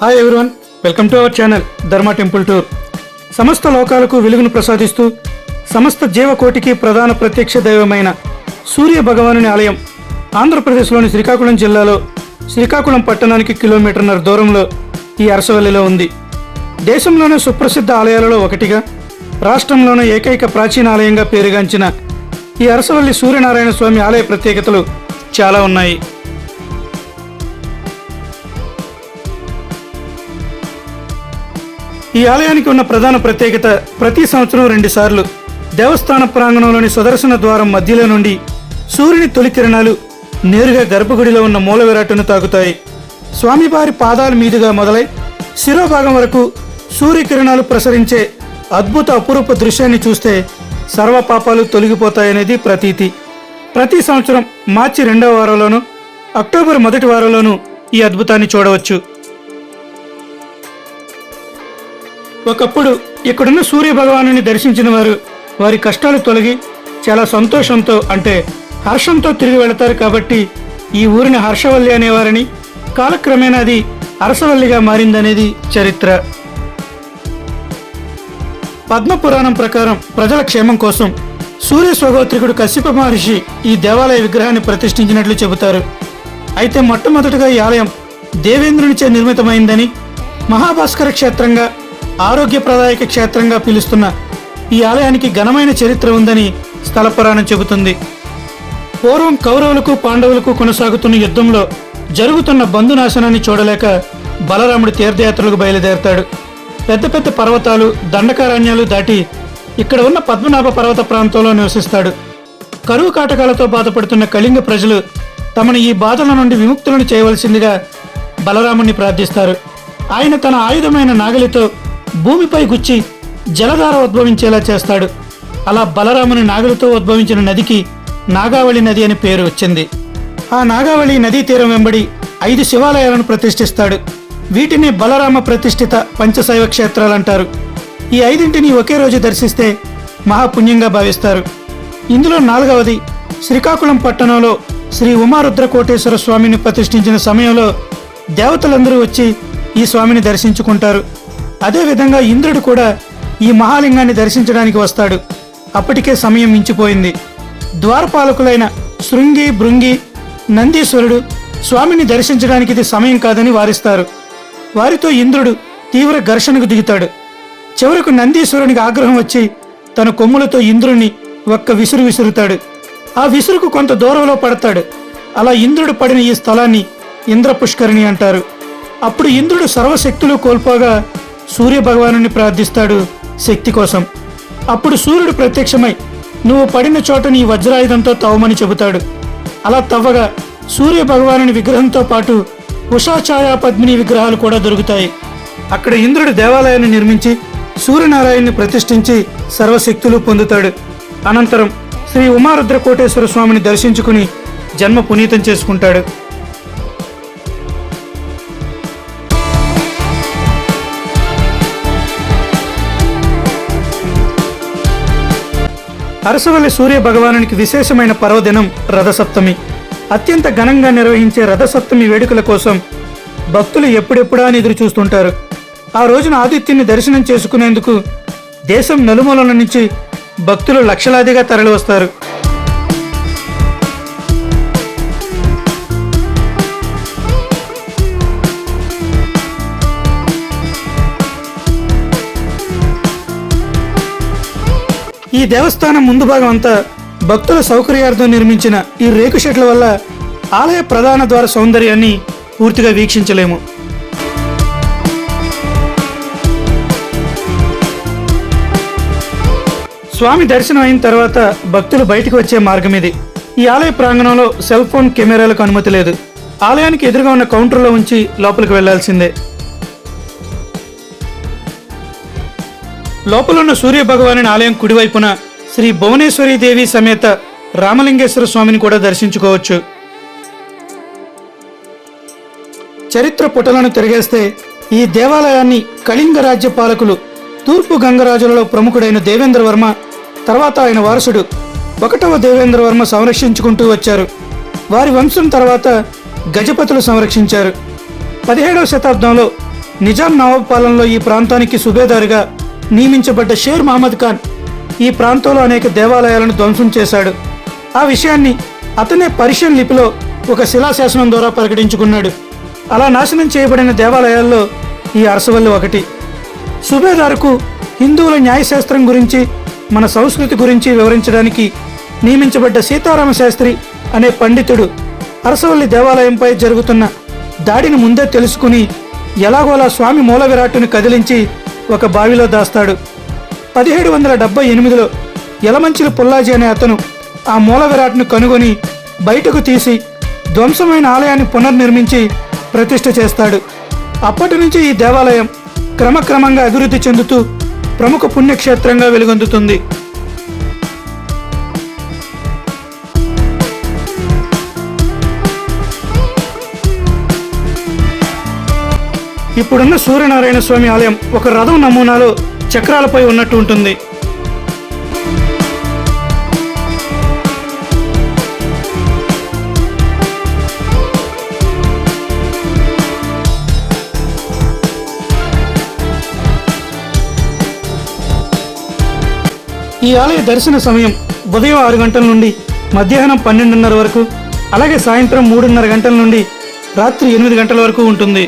Hi everyone welcome to our channel Dharma temple tour సమస్త లోకాలకు వెలుగును ప్రసాదిస్తూ సమస్త జీవకోటికి ప్రధాన ప్రత్యక్ష దైవమైన సూర్య భగవానుని ఆలయం ఆంధ్రప్రదేశ్లోని శ్రీకాకుళం జిల్లాలో శ్రీకాకుళం పట్టణానికి కిలోమీటర్న్నర దూరంలో ఈ అరసవల్లిలో ఉంది. దేశంలోనే సుప్రసిద్ధ ఆలయాలలో ఒకటిగా రాష్ట్రంలోనే ఏకైక ప్రాచీన ఆలయంగా పేరుగాంచిన ఈ అరసవల్లి సూర్యనారాయణ స్వామి ఆలయ ప్రత్యేకతలు చాలా ఉన్నాయి. ఈ ఆలయానికి ఉన్న ప్రధాన ప్రత్యేకత ప్రతి సంవత్సరం రెండుసార్లు దేవస్థాన ప్రాంగణంలోని సుదర్శన ద్వారం మధ్యలో నుండి సూర్యుని తొలి కిరణాలు నేరుగా గర్భగుడిలో ఉన్న మూల విరాటును తాకుతాయి. స్వామివారి పాదాల మీదుగా మొదలై శిరోభాగం వరకు సూర్యకిరణాలు ప్రసరించే అద్భుత అపురూప దృశ్యాన్ని చూస్తే సర్వ పాపాలు తొలగిపోతాయనేది ప్రతీతి. ప్రతి సంవత్సరం మార్చి రెండవ వారంలోనూ అక్టోబర్ మొదటి వారంలోనూ ఈ అద్భుతాన్ని చూడవచ్చు. ఒకప్పుడు ఇక్కడున్న సూర్య భగవాను దర్శించిన వారు వారి కష్టాలు తొలగి చాలా సంతోషంతో అంటే హర్షంతో తిరిగి వెళతారు కాబట్టి ఈ ఊరిని హర్షవల్లి అనేవారని కాలక్రమేణా అది అరసవల్లిగా మారిందనేది చరిత్ర. పద్మపురాణం ప్రకారం ప్రజల క్షేమం కోసం సూర్య స్వగోత్రికుడు కశ్యప మహర్షి ఈ దేవాలయ విగ్రహాన్ని ప్రతిష్ఠించినట్లు చెబుతారు. అయితే మొట్టమొదటిగా ఈ ఆలయం దేవేంద్రునిచే నిర్మితమైందని మహాభాస్కర క్షేత్రంగా ఆరోగ్యప్రదాయక క్షేత్రంగా పిలుస్తున్న ఈ ఆలయానికి ఘనమైన చరిత్ర ఉందని స్థల పురాణం చెబుతుంది. పూర్వం కౌరవులకు పాండవులకు కొనసాగుతున్న యుద్ధంలో జరుగుతున్న బంధునాశనాన్ని చూడలేక బలరాముడు తీర్థయాత్రలకు బయలుదేరతాడు. పెద్ద పెద్ద పర్వతాలు దండకారణ్యాలు దాటి ఇక్కడ ఉన్న పద్మనాభ పర్వత ప్రాంతంలో నివసిస్తాడు. కరువు కాటకాలతో బాధపడుతున్న కళింగ ప్రజలు తమను ఈ బాధల నుండి విముక్తులను చేయవలసిందిగా బలరాముని ప్రార్థిస్తారు. ఆయన తన ఆయుధమైన నాగలితో భూమిపై గుచ్చి జలధార ఉద్భవించేలా చేస్తాడు. అలా బలరాముని నాగలితో ఉద్భవించిన నదికి నాగావళి నది అని పేరు వచ్చింది. ఆ నాగావళి నదీ తీరం వెంబడి ఐదు శివాలయాలను ప్రతిష్ఠిస్తాడు. వీటిని బలరామ ప్రతిష్ఠిత పంచశైవ క్షేత్రాలంటారు. ఈ ఐదింటిని ఒకే రోజు దర్శిస్తే మహాపుణ్యంగా భావిస్తారు. ఇందులో నాలుగవది శ్రీకాకుళం పట్టణంలో శ్రీ ఉమారుద్ర కోటేశ్వర స్వామిని ప్రతిష్ఠించిన సమయంలో దేవతలందరూ వచ్చి ఈ స్వామిని దర్శించుకుంటారు. అదేవిధంగా ఇంద్రుడు కూడా ఈ మహాలింగాన్ని దర్శించడానికి వస్తాడు. అప్పటికే సమయం మించిపోయింది. ద్వారపాలకులైన శృంగి భృంగి నందీశ్వరుడు స్వామిని దర్శించడానికి ఇది సమయం కాదని వారిస్తారు. వారితో ఇంద్రుడు తీవ్ర ఘర్షణకు దిగుతాడు. చివరకు నందీశ్వరునికి ఆగ్రహం వచ్చి తన కొమ్ములతో ఇంద్రుణ్ణి ఒక్క విసురు విసురుతాడు. ఆ విసురుకు కొంత దూరంలో పడతాడు. అలా ఇంద్రుడు పడిన ఈ స్థలాన్ని ఇంద్ర పుష్కరిణి అంటారు. అప్పుడు ఇంద్రుడు సర్వశక్తులు కోల్పోగా సూర్య భగవానుని ప్రార్థిస్తాడు శక్తి కోసం. అప్పుడు సూర్యుడు ప్రత్యక్షమై నువ్వు పడిన చోట నీ వజ్రాయుధంతో తవ్వమని చెబుతాడు. అలా తవ్వగా సూర్య భగవానుని విగ్రహంతో పాటు ఉషాఛాయా పద్మిని విగ్రహాలు కూడా దొరుకుతాయి. అక్కడ ఇంద్రుడు దేవాలయాన్ని నిర్మించి సూర్యనారాయణ్ణి ప్రతిష్ఠించి సర్వశక్తులు పొందుతాడు. అనంతరం శ్రీ ఉమారుద్ర కోటేశ్వర స్వామిని దర్శించుకుని జన్మ పునీతం చేసుకుంటాడు. అరసవల్లి సూర్య భగవానునికి విశేషమైన పర్వదినం రథసప్తమి. అత్యంత ఘనంగా నిర్వహించే రథసప్తమి వేడుకల కోసం భక్తులు ఎప్పుడెప్పుడా అని ఎదురు చూస్తుంటారు ఆ రోజున ఆదిత్యుని దర్శనం చేసుకునేందుకు దేశం నలుమూలల నుంచి భక్తులు లక్షలాదిగా తరలివస్తారు. ఈ దేవస్థానం ముందు భాగం అంతా భక్తుల సౌకర్యార్థం నిర్మించిన ఈ రేకు షెడ్ల వల్ల ఆలయ ప్రధాన ద్వార సౌందర్యాన్ని పూర్తిగా వీక్షించలేము. స్వామి దర్శనం అయిన తర్వాత భక్తులు బయటకు వచ్చే మార్గం ఇది. ఈ ఆలయ ప్రాంగణంలో సెల్ ఫోన్ కెమెరాలకు అనుమతి లేదు. ఆలయానికి ఎదురుగా ఉన్న కౌంటర్లో ఉంచి లోపలికి వెళ్ళాల్సిందే. లోపలున్న సూర్య భగవానుని ఆలయం కుడివైపున శ్రీ భువనేశ్వరి దేవి సమేత రామలింగేశ్వర స్వామిని కూడా దర్శించుకోవచ్చు. చరిత్ర పుటలను తిరిగేస్తే ఈ దేవాలయాన్ని కళింగ రాజ్య పాలకులు తూర్పు గంగరాజులలో ప్రముఖుడైన దేవేంద్రవర్మ తర్వాత ఆయన వారసుడు ఒకటవ దేవేంద్రవర్మ సంరక్షించుకుంటూ వచ్చారు. వారి వంశం తర్వాత గజపతులు సంరక్షించారు. పదిహేడవ శతాబ్దంలో నిజాం నవాబ్ పాలనలో ఈ ప్రాంతానికి సుబేదారుగా నియమించబడ్డ షేర్ మహమ్మద్ ఖాన్ ఈ ప్రాంతంలో అనేక దేవాలయాలను ధ్వంసం చేశాడు. ఆ విషయాన్ని అతనే పర్షియన్ లిపిలో ఒక శిలాశాసనం ద్వారా ప్రకటించుకున్నాడు. అలా నాశనం చేయబడిన దేవాలయాల్లో ఈ అరసవల్లి ఒకటి. సుబేదార్కు హిందువుల న్యాయశాస్త్రం గురించి మన సంస్కృతి గురించి వివరించడానికి నియమించబడ్డ సీతారామ శాస్త్రి అనే పండితుడు అరసవల్లి దేవాలయంపై జరుగుతున్న దాడిని ముందే తెలుసుకుని ఎలాగోలా స్వామి మూల విరాట్టును కదిలించి ఒక బావిలో దాస్తాడు. పదిహేడు వందల డెబ్బై ఎనిమిదిలో యలమంచిలి పుల్లాజీ అనే అతను ఆ మూల విరాట్ను కనుగొని బయటకు తీసి ధ్వంసమైన ఆలయాన్ని పునర్నిర్మించి ప్రతిష్ఠ చేస్తాడు. అప్పటి నుంచి ఈ దేవాలయం క్రమక్రమంగా అభివృద్ధి చెందుతూ ప్రముఖ పుణ్యక్షేత్రంగా వెలుగొందుతుంది. ఇప్పుడున్న సూర్యనారాయణ స్వామి ఆలయం ఒక రథం నమూనాలో చక్రాలపై ఉన్నట్టు ఉంటుంది. ఈ ఆలయ దర్శన సమయం ఉదయం ఆరు గంటల నుండి మధ్యాహ్నం పన్నెండున్నర వరకు అలాగే సాయంత్రం మూడున్నర గంటల నుండి రాత్రి ఎనిమిది గంటల వరకు ఉంటుంది.